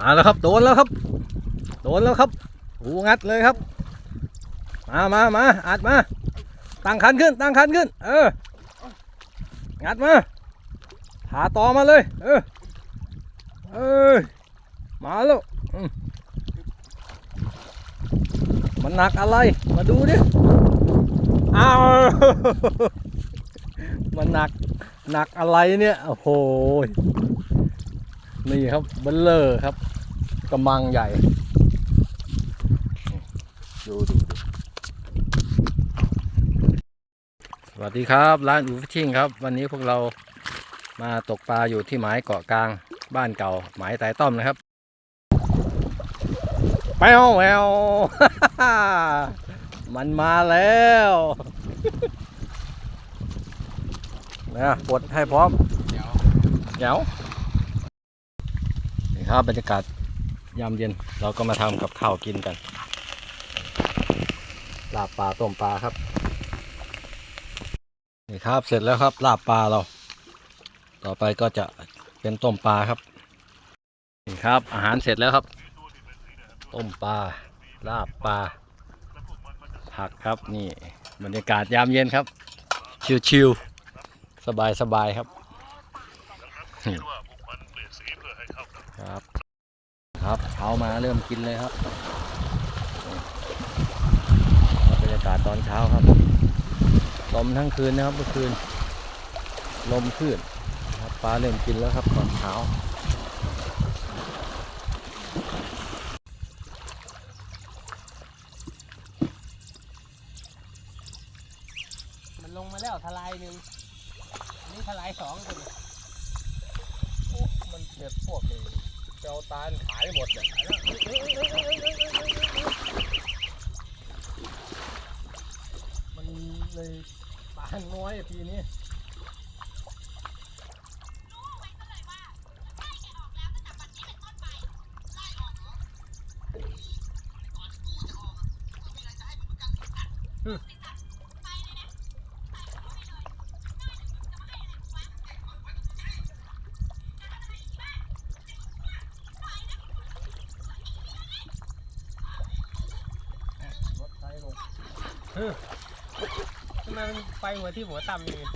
มาแล้วครับโดนแล้วครับ โดนแล้วครับหูงัดเลยครับ มามามาอัดมาตั้งคันขึ้นตั้งคันขึ้น เออ งัดมาหาต่อมาเลย เออ เออ มาแล้วอืมมันหนักอะไร มาดูดิอ้าวมันหนักหนักอะไรเนี่ย โอ้โห นี่ครับเบลเลอร์ครับกำมังใหญ่ ดูดูดูสวัสดีครับร้านอูฟิชชิ่งครับ วันนี้พวกเรามาตกปลาอยู่ที่หมายเกาะกลางบ้านเก่า หมายไต่ต้อมนะครับแปวแววมันมาแล้วนะปลดให้พร้อมเดี๋ยวนี่ ครับบรรยากาศยามเย็นเราก็มาทำกับข้าวกินกันลาบปลาต้มปลาครับ นี่ครับเสร็จแล้วครับลาบปลาเรา ต่อไปก็จะเป็นต้มปลาครับ นี่ครับอาหารเสร็จแล้วครับ ต้มปลาลาบปลาผักครับนี่บรรยากาศยามเย็นครับ ชิวๆสบายๆครับ ครับ ครับเอามาเริ่มกินเลยครับบรรยากาศตอนเช้าครับลมทั้งคืนนะครับเมื่อคืน ลมขึ้นนะครับปลาเริ่มกินแล้วครับตอนเช้ามันลงมาแล้วทลายหนึ่งอันนี่ทลายสองคนมันเด็ดพวก เจ้าตาลขายหมดเลยมันเลยปานน้อยอะปีนี้รถไฟลง ทำไมมันไปหัวที่หัวต่ำอย่างนี้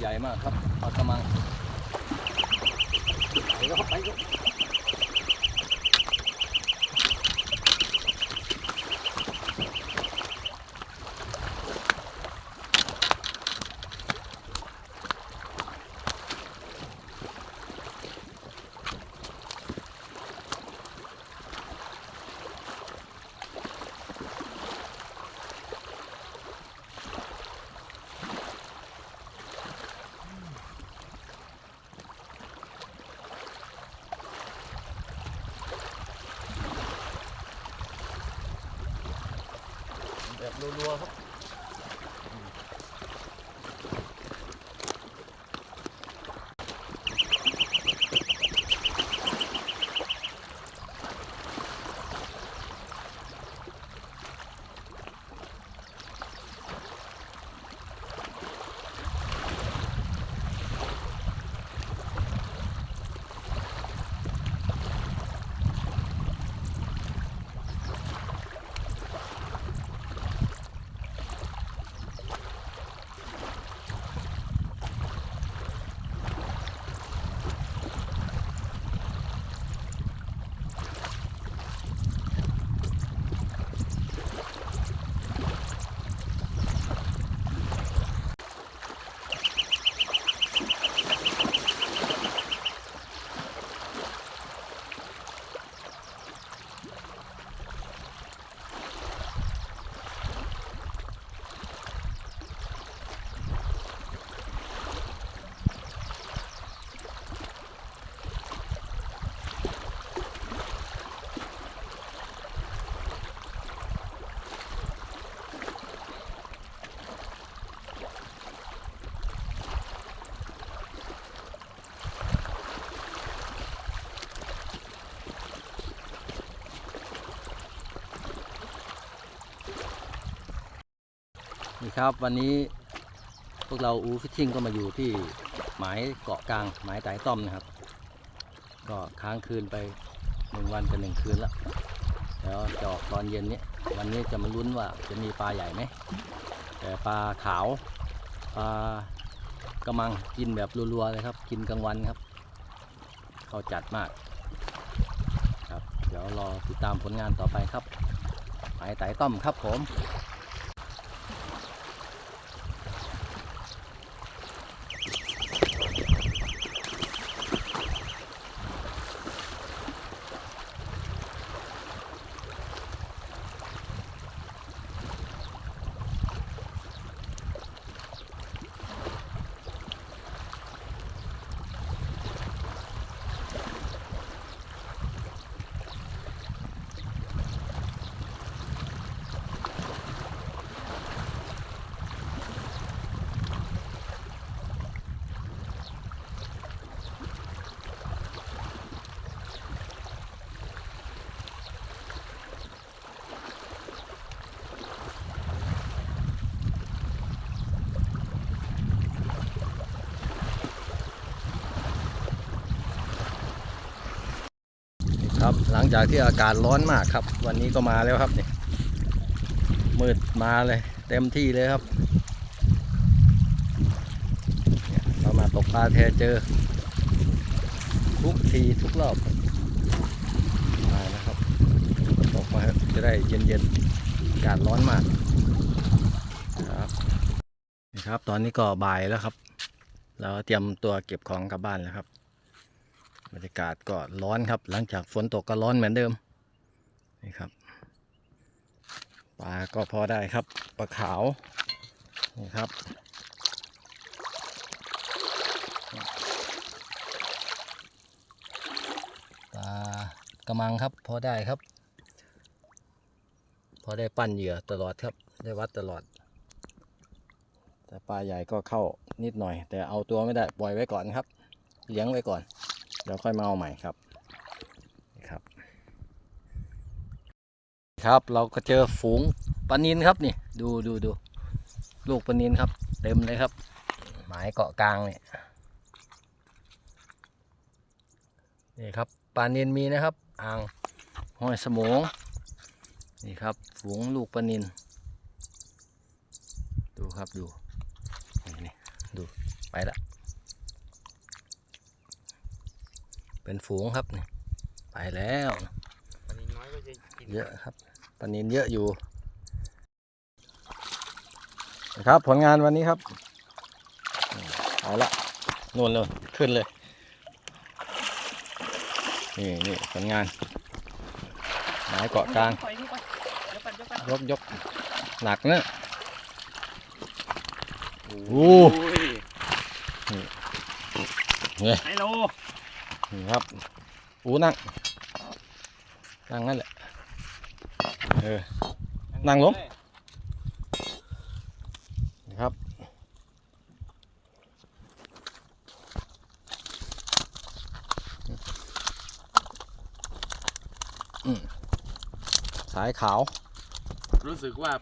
ใหญ่มากครับปลากระมังไปแล้วครับไปแล้วแบบ รัวๆครับ นี่ครับวันนี้พวกเราอูฟิชชิ่งก็มาอยู่ที่หมายเกาะกลางหมายไต่ต้อมนะครับ ก็ค้างคืนไปหนึ่งวันกับหนึ่งคืนแล้วแล้วจะออกตอนเย็นนี้วันนี้จะมาลุ้นว่าจะมีปลาใหญ่ไหมแต่ปลาขาวปลากระมังกินแบบรัวๆเลยครับ กินกลางวันครับเขาจัดมากครับ เดี๋ยวรอติดตามผลงานต่อไปครับหมายไต่ต้อมครับผม ครับ หลังจากที่อากาศร้อนมากครับ วันนี้ก็มาแล้วครับเนี่ยมืดมาเลย เต็มที่เลยครับเรามาตกปลาแทเจอ ทุกทีทุกรอบมานะครับตกมาจะได้เย็นๆอากาศร้อนมากครับครับตอนนี้ก็บ่ายแล้วครับ เราเตรียมตัวเก็บของกลับบ้านแล้วครับ บรรยากาศก็ร้อนครับ หลังจากฝนตกก็ร้อนเหมือนเดิมนี่ครับปลาก็พอได้ครับปลาขาวนี่ครับปลากระมังครับพอได้ครับ พอได้ปั้นเหยื่อตลอดครับ ได้วัดตลอด แต่ปลาใหญ่ก็เข้านิดหน่อย แต่เอาตัวไม่ได้ปล่อยไว้ก่อนครับ เลี้ยงไว้ก่อน เดี๋ยวค่อยมาเอาใหม่ครับนี่ครับ ครับเราก็เจอฝูงปลานินครับนี่ ดูดูดูลูกปลานินครับ เต็มเลยครับหมายเกาะกลางเนี่ยนี่ครับปลานินมีนะครับ อ่างห้อยสมงนี่ครับฝูงลูกปลานิน ดูครับดูนี่นี่ดูไปละ เป็นฝูงครับนี่ไปแล้วปลานินน้อยก็จะกินเยอะครับปลานินเยอะอยู่นะครับผลงานวันนี้ครับอืมเอาละนู่นเลยขึ้นเลย นี่นี่ผลงานหมายเกาะกลางปล่อยนี่ไปเดี๋ยวกันเดี๋ยวกันยกยกหนักเนอะโอ้โอ้ไฮโล นี่ครับอูนั่ง นั่งนั่นแหละ เออ นั่งลงนะครับอืมสายขาว รู้สึกว่า